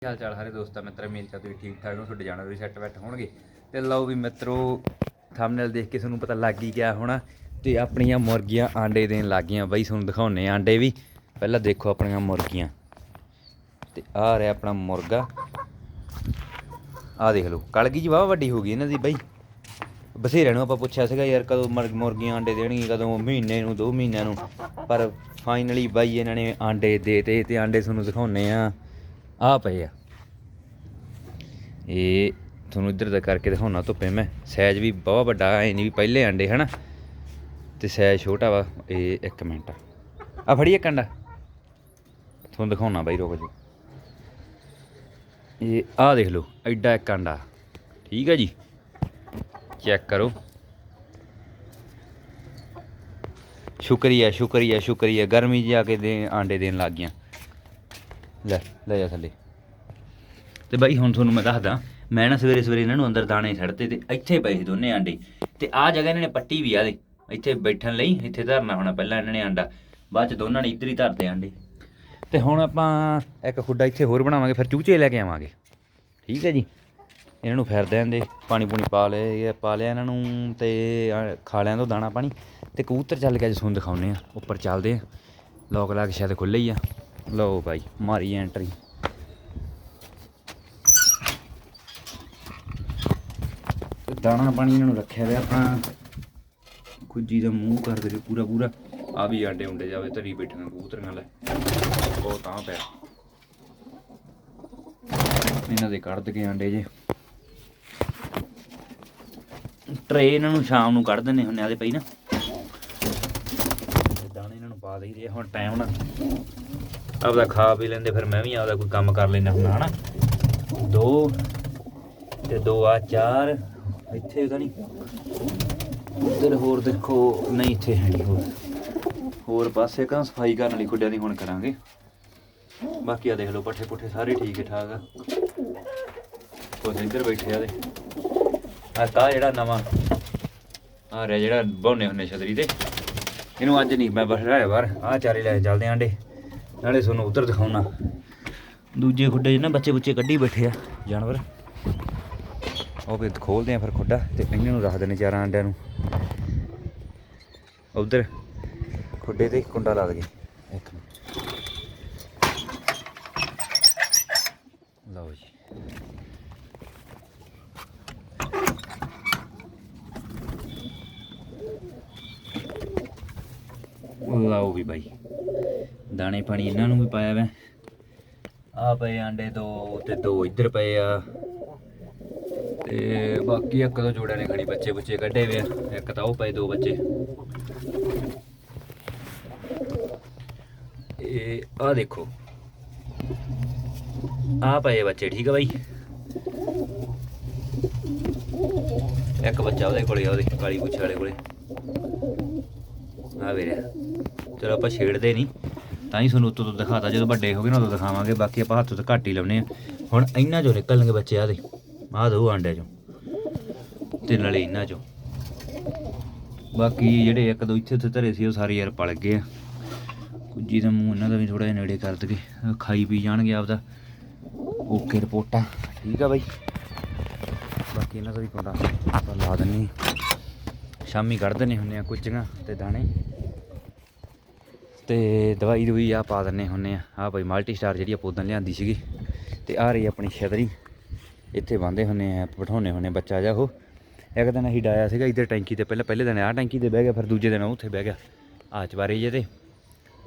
ਕੀ ਹਾਲ ਚਾਲ ਸਾਰੇ ਦੋਸਤਾਂ ਮਿੱਤਰ ਮੇਲ ਚਾ ਤੁਸੀਂ ਠੀਕ ਠਾਕ ਹੋ ਤੁਹਾਡੇ ਜਾਣਾ ਵੀ ਸੈੱਟ ਬੈਠ ਹੋਣਗੇ। ਤੇ ਲਓ ਵੀ ਮਿੱਤਰੋ ਥੰਬਨੇਲ ਦੇਖ ਕੇ ਤੁਹਾਨੂੰ ਪਤਾ ਲੱਗ ਹੀ ਗਿਆ ਹੋਣਾ ਤੇ ਆਪਣੀਆਂ ਮੁਰਗੀਆਂ ਆਂਡੇ ਦੇਣ ਲੱਗ ਗਈਆਂ। ਬਾਈ, ਤੁਹਾਨੂੰ ਦਿਖਾਉਣੇ ਆ ਆਂਡੇ ਵੀ। ਪਹਿਲਾਂ ਦੇਖੋ ਆਪਣੀਆਂ ਮੁਰਗੀਆਂ। ਤੇ ਆ ਰਿਹਾ ਆਪਣਾ ਮੁਰਗਾ। ਆਹ ਦੇਖ ਲਓ, ਕਲਗੀ ਜੀ ਵਾਹ ਵੱਡੀ ਹੋ ਗਈ ਇਹਨਾਂ ਦੀ ਬਾਈ। ਬਸੇਰਿਆਂ ਨੂੰ ਆਪਾਂ ਪੁੱਛਿਆ ਸੀਗਾ ਯਾਰ ਕਦੋਂ ਮੁਰ- ਮੁਰਗੀਆਂ ਆਂਡੇ ਦੇਣਗੀਆਂ, ਕਦੋਂ ਮਹੀਨੇ ਨੂੰ 2 ਮਹੀਨਿਆਂ ਨੂੰ। ਪਰ ਫਾਈਨਲੀ ਬਾਈ ਇਹਨਾਂ ਨੇ ਆਂਡੇ ਦੇਤੇ ਤੇ ਆਂਡੇ ਤੁਹਾਨੂੰ ਦਿਖਾਉਣੇ ਆ ਆ ਪਏ ਆ। ਇਹ ਤੁਹਾਨੂੰ ਇੱਧਰ ਦਾ ਕਰਕੇ ਦਿਖਾਉਣਾ ਧੁੱਪੇ ਮੈਂ। ਸਾਈਜ਼ ਵੀ ਬਹੁਤ ਵੱਡਾ, ਐ ਨਹੀਂ ਵੀ ਪਹਿਲੇ ਆਂਡੇ, ਹਨਾ? ਤੇ ਸਾਈਜ਼ ਛੋਟਾ ਵਾ, ਇਹ ਇੱਕ ਮਿੰਟ ਆ। ਇੱਕ ਕੰਡਾ ਤੁਹਾਨੂੰ ਦਿਖਾਉਣਾ ਬਾਈ, ਰੁਕ ਜੀ ਇਹ ਆ ਦੇਖ ਲਓ, ਐਡਾ ਇੱਕ ਅੰਡਾ। ਠੀਕ ਹੈ ਜੀ। ਚੈੱਕ ਕਰੋ। ਸ਼ੁਕਰੀਆ ਸ਼ੁਕਰੀਆ ਸ਼ੁਕਰੀਆ। ਗਰਮੀ ਜੀ ਆ ਕੇ ਦੇ ਆਂਡੇ ਦੇਣ ਲੱਗ ਗਈਆਂ। ਲੈ ਲੈ ਜਾ ਥੱਲੇ। ਤੇ ਬਾਈ ਹੁਣ ਤੁਹਾਨੂੰ ਮੈਂ ਦੱਸਦਾ ਮੈਂ ਨਾ ਸਵੇਰੇ ਸਵੇਰੇ ਇਹਨਾਂ ਨੂੰ ਅੰਦਰ ਦਾਣੇ ਛੱਡਤੇ ਤੇ ਇੱਥੇ ਪਏ ਸੀ ਦੋਨੇ ਆਂਡੇ। ਤੇ ਆ ਜਗ੍ਹਾ ਇਹਨਾਂ ਨੇ ਪੱਟੀ ਵੀ ਆ ਦੇ। ਇੱਥੇ ਬੈਠਣ ਲਈ ਇੱਥੇ ਧਰਨਾ ਹੋਣਾ ਪਹਿਲਾਂ ਇਹਨਾਂ ਨੇ ਆਂਡਾ। ਬਾਅਦ ਚ ਦੋਨਾਂ ਨੇ ਇੱਧਰ ਹੀ ਧਰਦੇ ਆਂਡੇ। ਤੇ ਹੁਣ ਆਪਾਂ ਇੱਕ ਖੁੱਡਾ ਇੱਥੇ ਹੋਰ ਬਣਾਵਾਂਗੇ ਫਿਰ ਚੂਚੇ ਲੈ ਕੇ ਆਵਾਂਗੇ। ਠੀਕ ਹੈ ਜੀ? ਇਹਨਾਂ ਨੂੰ ਫਿਰਦੇ ਆਂਦੇ ਪਾਣੀ ਪੂਣੀ ਪਾ ਲਏ ਪਾ ਲਿਆ ਇਹਨਾਂ ਨੂੰ ਤੇ ਆਹ ਖਾ ਲਿਆਂ ਤੋਂ ਦਾਣਾ ਪਾਣੀ। ਤੇ ਕਬੂਤਰ ਚੱਲ ਕੇ ਅੱਜ ਤੁਹਾਨੂੰ ਦਿਖਾਉਨੇ ਆ ਉੱਪਰ ਚੱਲਦੇ ਆ। ਲੋਕ ਲਾ ਕੇ ਸ਼ਾਇਦ ਖੁੱਲੇ ਹੀ ਆ। ਲਓ ਭਾਈ ਮਾਰੀ ਐਂਟਰੀ ਦਾਣਾ ਪਾਣੀ ਇਹਨਾਂ ਨੂੰ ਰੱਖਿਆ ਹੋਇਆ ਆਪਣਾ ਕੁੱਜੀ ਦਾ ਮੂੰਹ ਕਰ ਦੇ ਪੂਰਾ ਪੂਰਾ। ਆ ਵੀ ਆਂਡੇ ਹੁੰਦੇ ਜਾਵੇ ਧਰੀ ਬੈਠਣ ਕਬੂਤਰੀਆਂ ਲੈ। ਬਹੁਤ ਤਾਂ ਪਿਆ। ਇਹਨਾਂ ਦੇ ਕੱਢ ਕੇ ਆਂਡੇ ਜੇ। ਟਰੇ ਇਹਨਾਂ ਨੂੰ ਸ਼ਾਮ ਨੂੰ ਕੱਢ ਦਿੰਦੇ ਹੁੰਨੇ ਆਦੇ ਪਈ ਨਾ। ਦਾਣੇ ਇਹਨਾਂ ਨੂੰ ਪਾ ਦਈਦੇ ਆ। ਹੁਣ ਟਾਈਮ ਨਾ ਆਪਦਾ ਖਾ ਪੀ ਲੈਂਦੇ, ਫਿਰ ਮੈਂ ਵੀ ਆਪਦਾ ਕੋਈ ਕੰਮ ਕਰ ਲੈਂਦਾ ਹੁੰਦਾ, ਹਨਾ? ਦੋ ਤੇ ਦੋ, ਆ ਚਾਰ, ਇੱਥੇ ਤਾਂ ਨਹੀਂ। ਉਧਰ ਹੋਰ ਦੇਖੋ, ਨਹੀਂ, ਇੱਥੇ ਹੈ ਨਹੀਂ ਹੋਰ। ਹੋਰ ਪਾਸੇ ਕਾਂ ਸਫ਼ਾਈ ਕਰਨ ਵਾਲੀ ਖੁੱਡਿਆਂ ਦੀ ਹੁਣ ਕਰਾਂਗੇ। ਬਾਕੀ ਆ ਦੇਖ ਲਓ, ਪੱਠੇ ਪੁੱਠੇ ਸਾਰੇ ਠੀਕ ਠਾਕ ਆ। ਕੁਝ ਇੱਧਰ ਬੈਠੇ ਆ ਦੇ। ਆ ਤਾਂ ਜਿਹੜਾ ਨਵਾਂ ਆ ਰਿਹਾ ਜਿਹੜਾ ਬੌਨੇ ਹੁੰਨੇ ਛਤਰੀ ਤੇ ਇਹਨੂੰ ਅੱਜ ਨਹੀਂ, ਮੈਂ ਬਸ ਰਾਇਆ ਬਾਹਰ। ਆ ਚਾਰੇ ਲੈ ਕੇ ਚੱਲਦੇ ਆਂ ਆਂਡੇ। ਨਾਲੇ ਤੁਹਾਨੂੰ ਉਧਰ ਦਿਖਾਉਣਾ। ਦੂਜੇ ਖੁੱਡੇ 'ਚ ਨਾ ਬੱਚੇ ਬੁੱਚੇ ਕੱਢੀ ਬੈਠੇ ਆ, ਜਾਨਵਰ। ਉਹ ਵੀ ਖੋਲਦੇ ਆ ਫਿਰ ਖੁੱਡਾ ਤੇ ਇਹਨਾਂ ਨੂੰ ਰੱਖਦੇ ਨੇ ਚਾਰਾਂ ਆਂਡਿਆਂ ਨੂੰ। ਉਧਰ ਖੁੱਡੇ ਤੇ ਕੁੰਡਾ ਲੱਗ ਦਗੇ ਇੱਕ ਲਓ ਜੀ। ਲਓ ਵੀ ਬਾਈ। ਦਾਣੇ ਪਾਣੀ ਇਹਨਾਂ ਨੂੰ ਵੀ ਪਾਇਆ ਵੈ। ਆ ਪਏ ਆਂਡੇ ਦੋ ਤੇ ਦੋ ਇੱਧਰ ਪਏ ਆ। ਤੇ ਬਾਕੀ ਇੱਕ ਦੋ ਜੋੜਿਆਂ ਨੇ ਖੜੀ ਬੱਚੇ ਬੁੱਚੇ ਕੱਢੇ ਵੇ ਆ। ਇੱਕ ਤਾਂ ਉਹ ਪਏ ਦੋ ਬੱਚੇ। ਇਹ ਆ ਦੇਖੋ। ਆ ਪਏ ਬੱਚੇ, ਠੀਕ ਆ ਬਾਈ? ਇੱਕ ਬੱਚਾ ਉਹਦੇ ਕੋਲੇ ਆ, ਉਹਦੇ ਕਾਲੀ ਪੁੱਛ ਵਾਲੇ ਕੋਲੇ। ਆ ਵੀਰੇ, ਚਲੋ ਆਪਾਂ ਛੇੜਦੇ ਨਹੀਂ ਤਾਂ ਹੀ ਤੁਹਾਨੂੰ ਉੱਤੋਂ ਤੋਂ ਦਿਖਾਤਾ। ਜਦੋਂ ਵੱਡੇ ਹੋ ਗਏ ਨਾ, ਉਦੋਂ ਦਿਖਾਵਾਂਗੇ। ਬਾਕੀ ਆਪਾਂ ਹੱਥ ਤੋਂ ਘੱਟ ਹੀ ਲਾਉਨੇ ਆ। ਹੁਣ ਇਹਨਾਂ ਚੋਂ ਨਿਕਲਣਗੇ ਬੱਚੇ ਆ ਦੇ ਆਹ ਦੋ ਆਂਡਿਆਂ ਚੋਂ। ਤੇ ਨਾਲੇ ਇਹਨਾਂ ਚੋਂ। ਬਾਕੀ ਜਿਹੜੇ ਇੱਕ ਦੋ ਇੱਥੇ ਉੱਥੇ ਧਰੇ ਸੀ, ਉਹ ਸਾਰੇ ਯਾਰ ਪਲ ਗਏ ਆ। ਕੁੱਜੀ ਦਾ ਮੂੰਹ ਇਹਨਾਂ ਦਾ ਵੀ ਥੋੜਾ ਜਿਹਾ ਨੇੜੇ ਕਰ ਦਗੇ ਖਾਈ ਪੀ ਜਾਣਗੇ ਆਪਦਾ। ਓਕੇ ਰਿਪੋਰਟਾਂ। ਠੀਕ ਆ ਬਾਈ। ਬਾਕੀ ਇਹਨਾਂ ਦਾ ਵੀ ਪਤਾ ਆਪਾਂ ਲਾ ਦਿੰਨੇ ਸ਼ਾਮੀ ਕੱਢ ਦਿੰਨੇ ਹੁੰਨੇ ਆ ਕੁਚੀਆਂ ਤੇ ਦਾਣੇ। ਤੇ ਦਵਾਈ ਦਵਾਈ ਆ ਪਾ ਦਿੰਨੇ ਹੁੰਨੇ ਆ। ਆ ਭਾਈ ਮਲਟੀ ਸਟਾਰ ਜਿਹੜੀ ਆ ਉਦੋਂ ਲਿਆਂਦੀ ਸੀਗੀ। ਤੇ ਆ ਰਹੀ ਆਪਣੀ ਛਤਰੀ। ਇੱਥੇ ਬੰਦੇ ਹੁੰਨੇ ਆ ਬਿਠਾਉਣੇ ਹੁੰਨੇ ਬੱਚਾ ਜਾ ਉਹ। ਇੱਕ ਦਿਨ ਅਸੀਂ ਡਾਇਆ ਸੀਗਾ ਇੱਧਰ ਟੈਂਕੀ ਤੇ, ਪਹਿਲਾਂ ਪਹਿਲੇ ਦਿਨ ਆ ਟੈਂਕੀ ਤੇ ਬਹਿ ਗਿਆ, ਫਿਰ ਦੂਜੇ ਦਿਨ ਉਹ ਉੱਥੇ ਬਹਿ ਗਿਆ। ਆ ਚਵਾਰੇ ਜੇ ਤੇ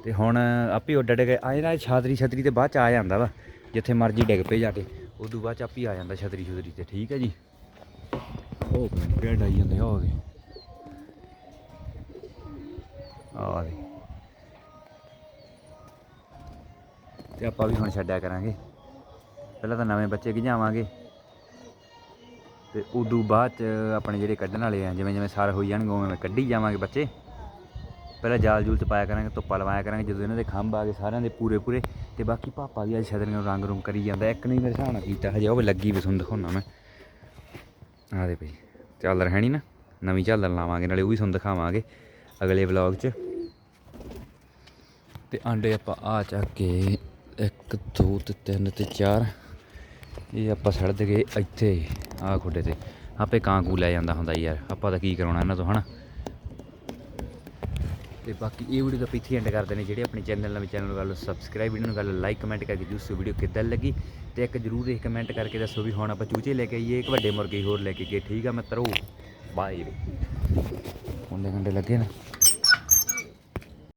ਤੇ ਹੁਣ ਆਪੇ ਉੱਡ ਡੇ ਗਏ ਆਏ ਨਾ ਛਾਤਰੀ ਛਤਰੀ ਤੇ ਬਾਅਦ ਚ ਆ ਜਾਂਦਾ ਵਾ, ਜਿੱਥੇ ਮਰਜ਼ੀ ਡਿੱਗ ਪਏ ਜਾ ਕੇ। ਉਦੋਂ ਬਾਅਦ ਚ ਆਪੇ ਆ ਜਾਂਦਾ ਛਤਰੀ ਛਤਰੀ ਤੇ, ਠੀਕ ਹੈ ਜੀ? ਉਹ ਪਤਾ ਕਿਹੜਾ ਜਾਂਦੇ ਆ ਉਹਦੇ ਆ ਦੇ ਤੇ ਆਪਾਂ ਵੀ ਹੁਣ ਛੱਡਿਆ ਕਰਾਂਗੇ। ਪਹਿਲਾਂ ਤਾਂ ਨਵੇਂ ਬੱਚੇ ਗਿਜਾਵਾਂਗੇ ਤੇ ਉਦੋਂ ਬਾਅਦ ਚ ਆਪਣੇ ਜਿਹੜੇ ਕੱਢਣ ਵਾਲੇ ਆ, ਜਿਵੇਂ ਜਿਵੇਂ ਸਾਰ ਹੋਈ ਜਾਣਗੇ, ਉਵੇਂ ਕੱਢੀ ਜਾਵਾਂਗੇ ਬੱਚੇ। ਪਹਿਲਾਂ ਜਾਲ ਜੂਲ ਚ ਪਾਇਆ ਕਰਾਂਗੇ, ਧੁੱਪਾ ਲਵਾਇਆ ਕਰਾਂਗੇ, ਜਦੋਂ ਇਹਨਾਂ ਦੇ ਖੰਭ ਆ ਗਏ ਸਾਰਿਆਂ ਦੇ ਪੂਰੇ ਪੂਰੇ। ਤੇ ਬਾਕੀ ਪਾਪਾ ਵੀ ਅੱਜ ਛਤਰੀਆਂ ਨੂੰ ਰੰਗ ਰੁੰਗ ਕਰੀ ਜਾਂਦਾ। ਇੱਕ ਨਹੀਂ ਮੇਰੇ ਹਿਸਾਬ ਨਾਲ ਕੀਤਾ ਹਜੇ, ਉਹ ਵੀ ਲੱਗੀ ਵੀ ਤੁਹਾਨੂੰ ਦਿਖਾਉਣਾ ਮੈਂ। ਆ ਦੇ ਭਈ, ਚੱਲ ਰਹਿਣੀ ਨਾ, ਨਵੀਂ ਝਾਲਰ ਲਾਵਾਂਗੇ, ਨਾਲੇ ਉਹ ਵੀ ਤੁਹਾਨੂੰ ਦਿਖਾਵਾਂਗੇ ਅਗਲੇ ਵਲੌਗ 'ਚ। ਤੇ ਆਂਡੇ ਆਪਾਂ ਆ ਚੱਕ ਕੇ 1 2 ਤੇ 3 ਤੇ 4 ਇਹ ਆਪਾਂ ਛੱਡ ਗਏ ਇੱਥੇ, ਆ ਖੁੱਡੇ ਤੇ। ਆਪੇ ਕਾਂ ਕੂ ਲੈ ਜਾਂਦਾ ਹੁੰਦਾ ਯਾਰ। ਆਪਾਂ ਤਾਂ ਕੀ ਕਰਾਉਣਾ ਇਹਨਾਂ ਤੋਂ, ਹਨਾ? ਤੇ ਬਾਕੀ ਇਹ ਵੀਡੀਓ ਦਾ ਇੱਥੇ ਐਂਡ ਕਰਦੇ ਨੇ ਜਿਹੜੇ ਆਪਣੇ ਚੈਨਲ ਨਾਲ ਚੈਨਲ ਨੂੰ ਗੱਲ ਸਬਸਕ੍ਰਾਈਬ ਵੀਡੀਓ ਨੂੰ ਗੱਲ ਲਾਈਕ ਕਮੈਂਟ ਕਰਕੇ ਜੂਸ ਵੀਡੀਓ ਕਿੱਦਾਂ ਲੱਗੀ। ਤੇ ਇੱਕ ਜਰੂਰ ਇਹ ਕਮੈਂਟ ਕਰਕੇ ਦੱਸੋ ਵੀ ਹੁਣ ਆਪਾਂ ਚੂਚੇ ਲੈ ਕੇ ਆਈਏ, ਇੱਕ ਵੱਡੇ ਮੁਰਗੇ ਹੋਰ ਲੈ ਕੇ ਗਏ। ਠੀਕ ਆ ਮਿੱਤਰੋ ਬਾਏ ਹੁੰਦੇ ਘੰਟੇ ਲੱਗੇ ਨਾ।